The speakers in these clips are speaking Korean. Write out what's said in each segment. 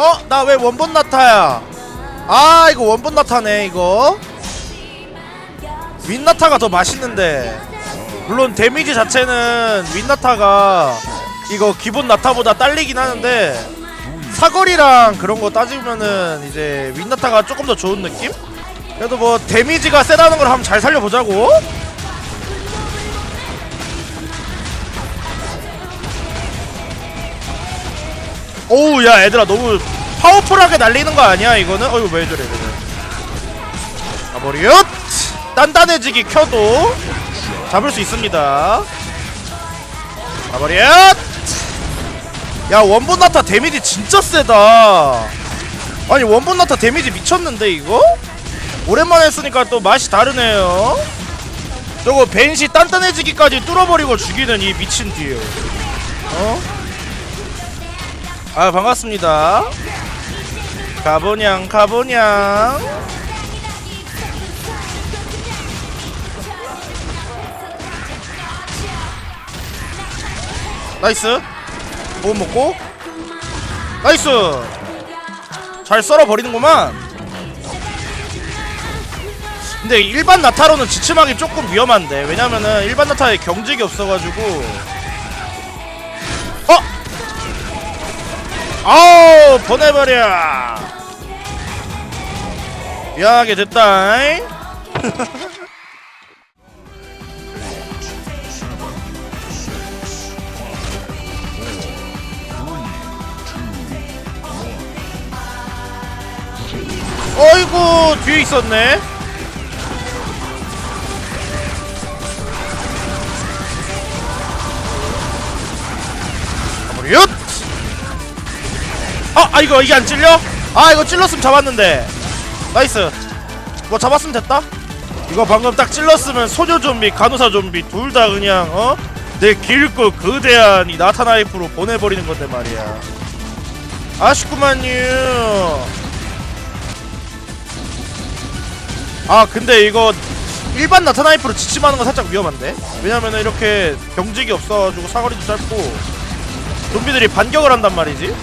어? 나 왜 원본 나타야? 아 이거 원본 나타네 이거 윈나타가 더 맛있는데 물론 데미지 자체는 윈나타가 이거 기본 나타보다 딸리긴 하는데 사거리랑 그런 거 따지면은 이제 윈나타가 조금 더 좋은 느낌? 그래도 뭐 데미지가 세다는 걸 한번 잘 살려보자고 오우 야 애들아 너무 파워풀하게 날리는 거 아니야 이거는? 어이구 왜 저래 그래 가버리엇 단단해지기 켜도 잡을 수 있습니다. 가버리엇 야 원본 나타 데미지 진짜 세다. 아니 원본 나타 데미지 미쳤는데 이거? 오랜만에 했으니까 또 맛이 다르네요. 저거 벤시 단단해지기까지 뚫어버리고 죽이는 이 미친 딜. 어? 아 반갑습니다. 가보냥 가보냥. 나이스. 보험 먹고? 나이스. 잘 썰어버리는구만. 근데 일반 나타로는 지침하기 조금 위험한데 왜냐면은 일반 나타에 경직이 없어가지고 아우 보내버려. 미안하게 됐다잉 어이구 뒤에 있었네. 가버리웃 아, 아 이거 이게 안 찔려? 아 이거 찔렀으면 잡았는데. 나이스. 뭐 잡았으면 됐다? 이거 방금 딱 찔렀으면 소녀 좀비 간호사 좀비 둘 다 그냥 어? 내 길고 거대한 이 나타나이프로 보내버리는 건데 말이야. 아쉽구만요. 아 근데 이거 일반 나타나이프로 지침하는 건 살짝 위험한데? 왜냐면은 이렇게 경직이 없어가지고 사거리도 짧고 좀비들이 반격을 한단 말이지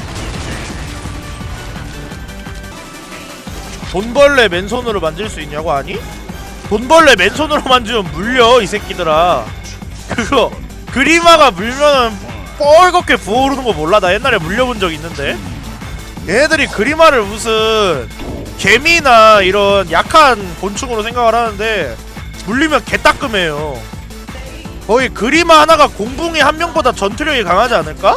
돈벌레 맨손으로 만질 수 있냐고 아니? 돈벌레 맨손으로 만지면 물려 이 새끼들아. 그거 그리마가 물면은 뻘겋게 부어오르는 거 몰라? 나 옛날에 물려본 적 있는데. 얘네들이 그리마를 무슨 개미나 이런 약한 곤충으로 생각을 하는데 물리면 개따끔해요. 거의 그리마 하나가 공붕이 한 명보다 전투력이 강하지 않을까?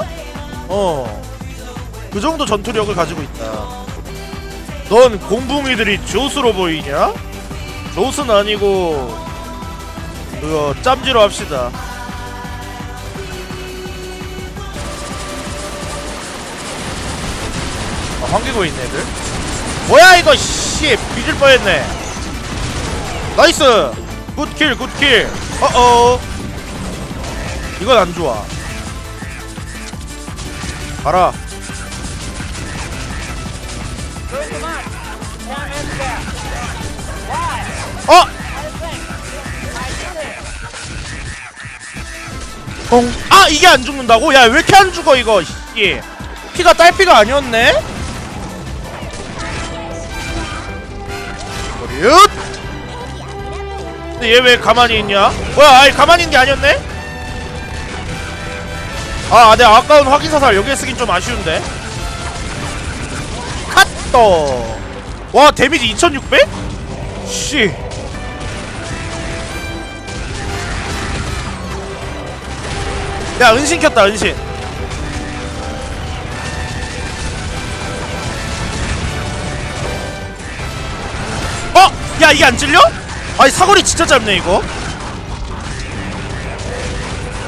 어그 정도 전투력을 가지고 있다 넌 공붕이들이 조수로 보이냐? 조수는 아니고 그거 짬지로 합시다. 아, 환기고 있네 애들. 뭐야 이거 씨 뒤질 뻔했네. 나이스! 굿킬 굿킬 어어 이건 안 좋아. 가라 어! ong. 아 이게 안 죽는다고? 야 왜 이렇게 안 죽어 이거 씨 피가 딸피가 아니었네? 버릇 근데 얘 왜 가만히 있냐? 뭐야 아이 가만히 있는 게 아니었네? 아 내가 아까운 확인사살 여기에 쓰긴 좀 아쉬운데 컷도 와 데미지 2600? 씨 야 은신 켰다 은신. 어? 야 이게 안 찔려? 아니 사거리 진짜 짧네 이거.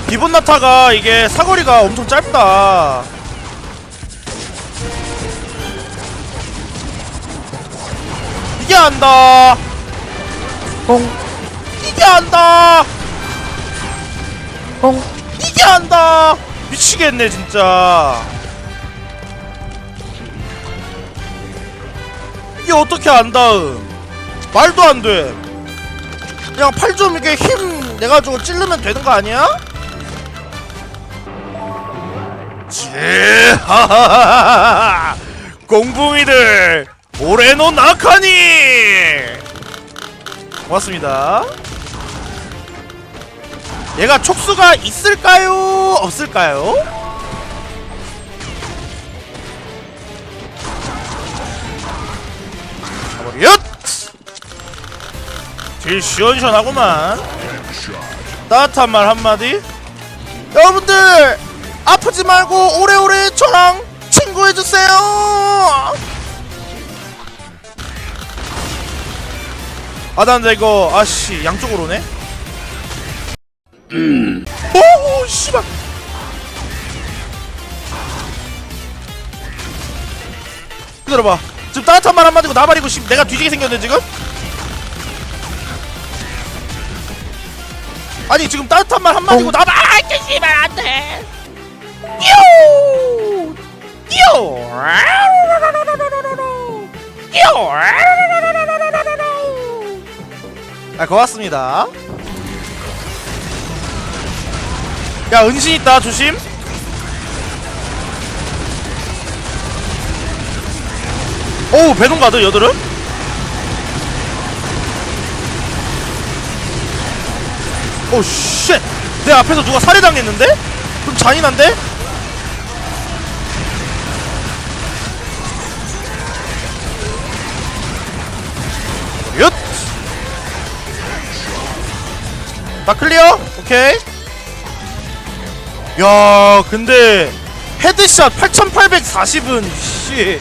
기본 나타가 이게 사거리가 엄청 짧다. 이게 안다. ong 이게 안다. ong 안다. 미치겠네 진짜. 이게 어떻게 안다음. 말도 안돼. 그냥 팔 좀 이렇게 힘 내가지고 찌르면 되는 거 아니야? 지 하하하하 공붕이들 오레노 나카니! 고맙습니다 얘가 촉수가 있을까요? 없을까요? 가버렸 딜 시원시원하구만. 따뜻한 말 한마디. 여러분들 아프지 말고 오래오래 저랑 친구해주세요! 근데 이거 아씨 양쪽으로 오네 오오 씨발. 기다려봐. 지금 따뜻한 말 한마디고 나발이고 씨 내가 뒤지게 생겼네 지금? 아니 지금 따뜻한 말 한마디고 나발 아 씨발 안돼. 띠오 띠오 띠오 아 고맙습니다 야 은신 있다 조심 오우 배동 가드 여드름 오쉣 내 앞에서 누가 살해당했는데? 좀 잔인한데? 얏! 나 클리어? 오케이 야 근데 헤드샷 8840은 씨.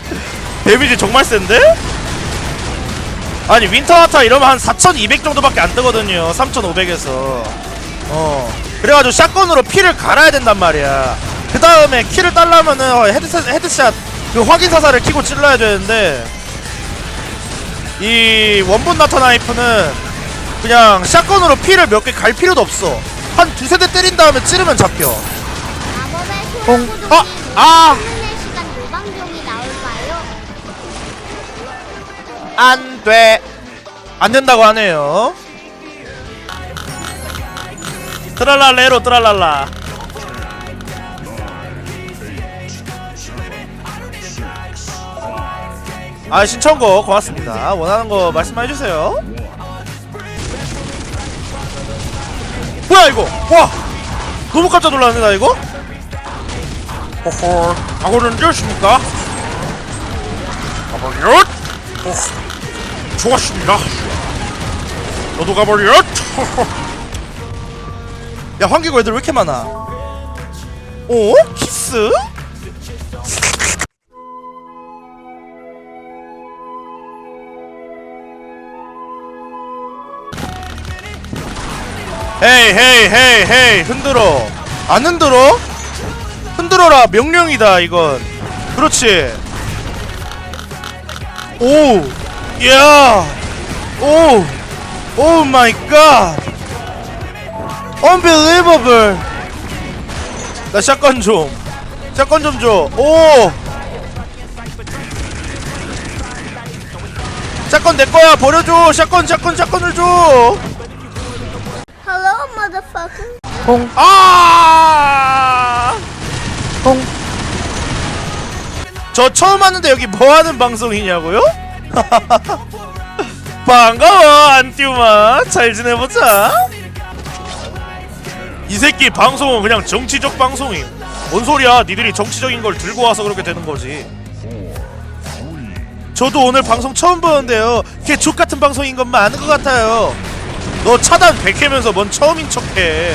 데미지 정말 센데? 아니 윈터하타 이러면 한 4200 정도밖에 안 뜨거든요 3500에서. 어. 그래가지고 샷건으로 피를 갈아야 된단 말이야. 그 다음에 키를 딸라면은 어, 헤드샷, 헤드샷 그 확인 사살을 키고 찔러야 되는데 이 원본 나타 나이프는 그냥 샷건으로 피를 몇 개 갈 필요도 없어. 한 두세 대 때린 다음에 찌르면 잡혀 뽕. 소용구동이 아! 아! 24시간 요방종이 나올까요? 안돼 안 된다고 하네요 트랄랄레로 트랄랄라 아 신청곡 고맙습니다 원하는 거 말씀해 주세요 뭐야 이거 와 너무 깜짝 놀랐네 나 이거 호호. 각오는 되었습니까? 가버렸 어, 좋았습니다. 너도 가버렸 야 환기구 애들 왜 이렇게 많아? 어? 키스? 헤이 헤이 헤이 헤이. 흔들어. 안 흔들어? 흔들어라. 명령이다 이건. 그렇지. 오, 야, 오, 오 마이 갓, unbelievable. 나 샷건 좀, 샷건 좀 줘. 오, 샷건 내 거야. 버려줘. 샷건, 샷건, 샷건을 줘. Hello, motherfucker. 아, 저 처음 왔는데 여기 뭐 하는 방송이냐고요? 반가워 안띠우마. 잘 지내보자. 이 새끼 방송은 그냥 정치적 방송임. 뭔 소리야? 니들이 정치적인 걸 들고 와서 그렇게 되는 거지. 저도 오늘 방송 처음 보는데요. 걔 족같은 방송인 것만 아는 것 같아요. 너 차단 100회면서 뭔 처음인 척해.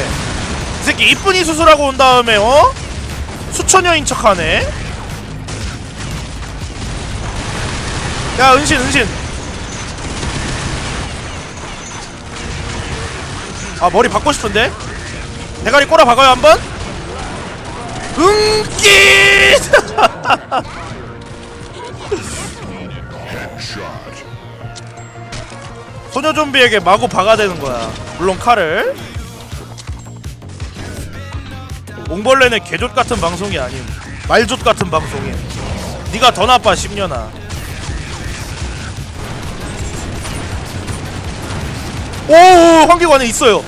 이 새끼 이쁜이 수술하고 온 다음에 어? 수천여인 척하네 야 은신 은신. 아 머리 바꿔 싶은데? 대가리 꼬라 박아요 한번? 응기! 소녀 좀비에게 마구 박아대는 거야. 물론 칼을. 옹벌레는 개족 같은 방송이 아님. 말족 같은 방송이. 네가 더 나빠 10년아 오 환기관에 있어요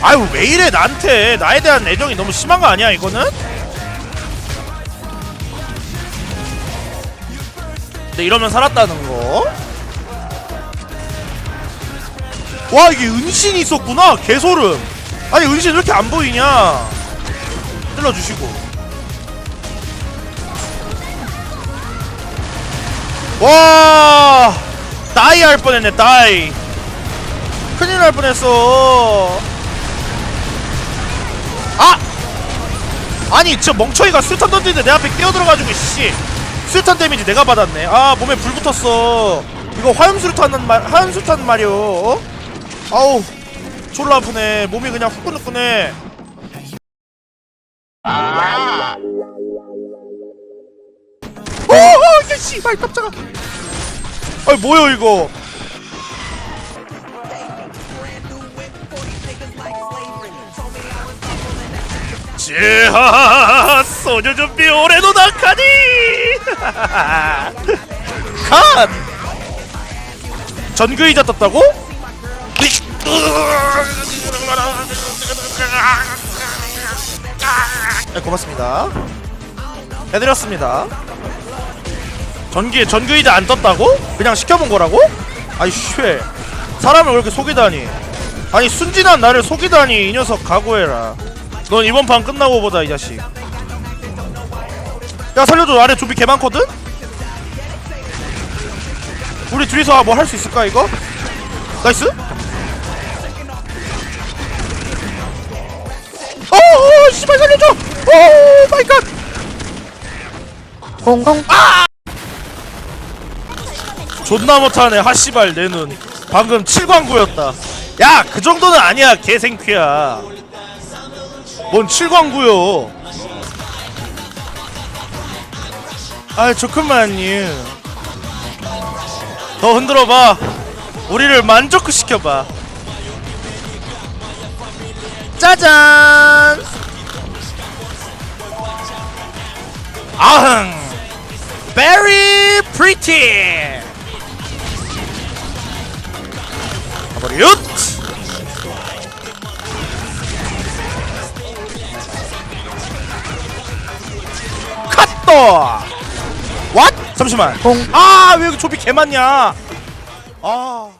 아유 왜 이래 나한테 나에 대한 애정이 너무 심한 거 아니야 이거는? 근데 이러면 살았다는 거. 와 이게 은신이 있었구나 개소름. 아니 은신 왜 이렇게 안 보이냐? 찔러주시고. 와 다이 할 뻔했네 다이. 큰일 날 뻔했어. 아! 아니 저 멍청이가 수탄 던지는데 내 앞에 뛰어들어가지고 씨 수탄 데미지 내가 받았네 아 몸에 불 붙었어 이거 화염수탄 말 화염수탄 말이오 어? 아우 졸라 아프네 몸이 그냥 후끈후끈해 씨발 깜짝아. 아이 뭐야 이거? 지하 소녀 준비 올해도 낙하니! 간 전그이자 떴다고? 네, 고맙습니다. 해드렸습니다 전기 전그이자 안 떴다고? 그냥 시켜본 거라고? 아이 쉣 사람을 왜 이렇게 속이다니. 아니 순진한 나를 속이다니 이 녀석 각오해라. 넌 이번 판 끝나고 보자 이 자식. 야 살려줘. 아래 좀비 개 많거든? 우리 둘이서 뭐 할 수 있을까 이거? 나이스? 어어 씨발 살려줘! 오 마이 갓! 공공 존나 못하네. 하씨발 내 눈. 방금 7광구였다. 야 그 정도는 아니야 개생퀴야. 뭔 7광구요? 아 좋구만요 더 흔들어봐. 우리를 만족시켜봐. 짜잔! 아흥! Pretty! 가 버리웃 컷도 왓? 잠시만. 공. 아왜 여기 조비 개 많냐? 아